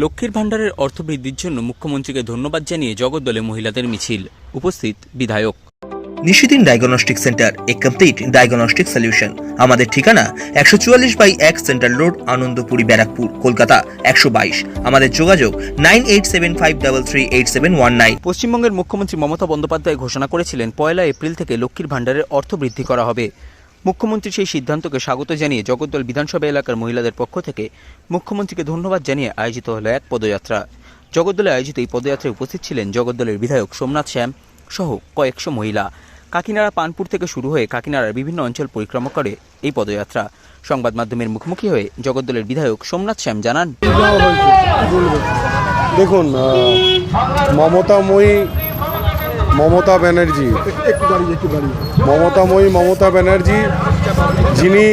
লক্ষ্মীর ভাণ্ডারের অর্থ বৃদ্ধির জন্য মুখ্যমন্ত্রীকে ধন্যবাদ জানিয়ে জগদ্দলে মহিলাদের মিছিল। উপস্থিত বিধায়ক। Nishidin diagnostic centre a complete diagnostic solution. আমাদের ঠিকানা একশো চুয়াল্লিশ বাই এক সেন্ট্রাল রোড আনন্দপুরি ব্যারাকপুর কলকাতা একশো বাইশ। আমাদের যোগাযোগ nine eight seven five double three eight seven one nine. পশ্চিমবঙ্গের মুখ্যমন্ত্রী মমতা বন্দ্যোপাধ্যায় ঘোষণা করেছিলেন পয়লা এপ্রিল থেকে লক্ষ্মীর ভাণ্ডারের অর্থ বৃদ্ধি করা হবে। মুখ্যমন্ত্রীর সেই সিদ্ধান্তকে স্বাগত জানিয়ে জগদ্দল বিধানসভা এলাকার মহিলাদের পক্ষ থেকে মুখ্যমন্ত্রীকে ধন্যবাদ জানিয়ে আয়োজিত হলো এক পদযাত্রা জগদ্দলে আয়োজিত এই পদযাত্রায় উপস্থিত ছিলেন জগদ্দলের বিধায়ক সোমনাথ শ্যাম সহ কয়েকশো মহিলা কাকিনাড়া, পানপুর থেকে শুরু হয়ে কাকিনাড়ার বিভিন্ন অঞ্চল পরিক্রমা করে এই পদযাত্রা সংবাদ মাধ্যমের মুখোমুখি হয়ে জগদ্দলের বিধায়ক সোমনাথ শ্যাম জানান? দেখুন মমতাময়ী মমতা ব্যানার্জি। মমতাময়ী মমতা ব্যানার্জি, যিনি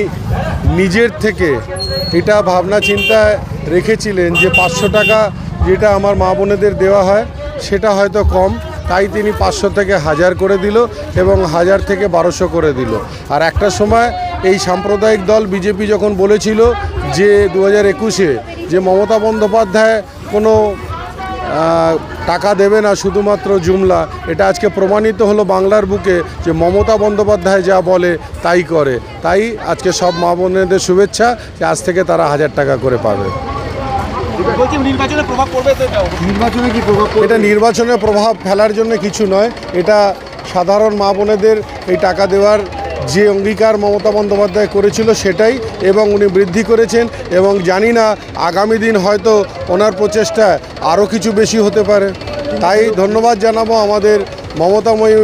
নিজের থেকে এটা ভাবনা চিন্তা রেখেছিলেন যে পাঁচশো টাকা যেটা আমার মা বোনেদের দেওয়া হয়, সেটা হয়তো কম, তাই তিনি পাঁচশো থেকে হাজার করে দিল এবং হাজার থেকে বারোশো করে দিল। আর একটা সময় এই সাম্প্রদায়িক দল বিজেপি যখন বলেছিল যে দু হাজার একুশে যে মমতা বন্দ্যোপাধ্যায় কোনো টাকা দেবে না শুধুমাত্র জুমলা। এটা আজকে প্রমাণিত হলো বাংলার বুকে যে মমতা বন্দ্যোপাধ্যায় যা বলে তাই করে। তাই আজকে সব মা বোনেদের শুভেচ্ছা যে আজ থেকে তারা হাজার টাকা করে পাবে। নির্বাচনে কি প্রভাব পড়বে? এটা নির্বাচনে প্রভাব ফেলার জন্য কিছু নয়। এটা সাধারণ মা বোনেদের এই টাকা দেওয়ার যে অঙ্গীকার মমতা বন্দ্যোপাধ্যায় করেছিল সেটাই এবং উনি বৃদ্ধি করেছেন এবং জানি না আগামী দিন হয়তো ওনার প্রচেষ্টা আরও কিছু বেশি হতে পারে। তাই ধন্যবাদ জানাব আমাদের মমতাময়ী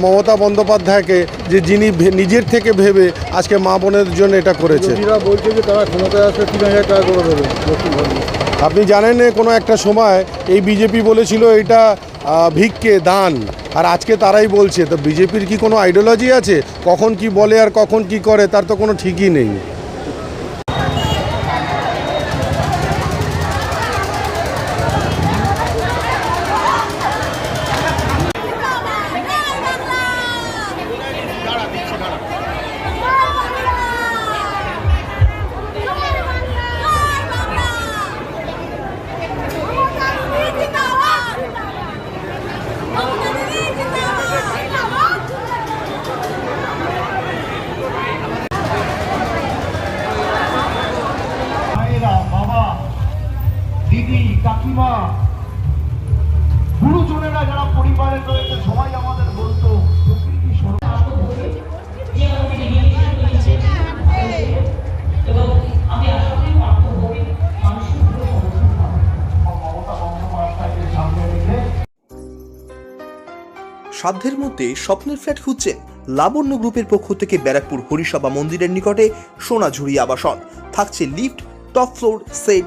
মমতা বন্দ্যোপাধ্যায়কে যে যিনি ভে- নিজের থেকে ভেবে আজকে মা বোনের জন্য এটা করেছে বলছে যে তারা ক্ষমতায় আসলে তিন হাজার টাকা করে দেবে। আপনি জানেন কোনো একটা সময় এই বিজেপি বলেছিল এটা ভিক্ষে দান। আর আজকে তারাই বলছে, তো বিজেপির কি কোনো আইডিওলজি আছে? কখন কি বলে আর কখন কি করে, তার তো কোনো ঠিকই নেই। কাকিমা। গুরুজনেরা যারা পরিবারে রয়েছে সবাই আমাদের বলতো সাধ্যের মধ্যে স্বপ্নের ফ্ল্যাট খুঁজছেন লাবণ্য গ্রুপের পক্ষ থেকে ব্যারাকপুর হরিসভা মন্দিরের নিকটে সোনাঝুরি আবাসন। থাকছে lift top floor set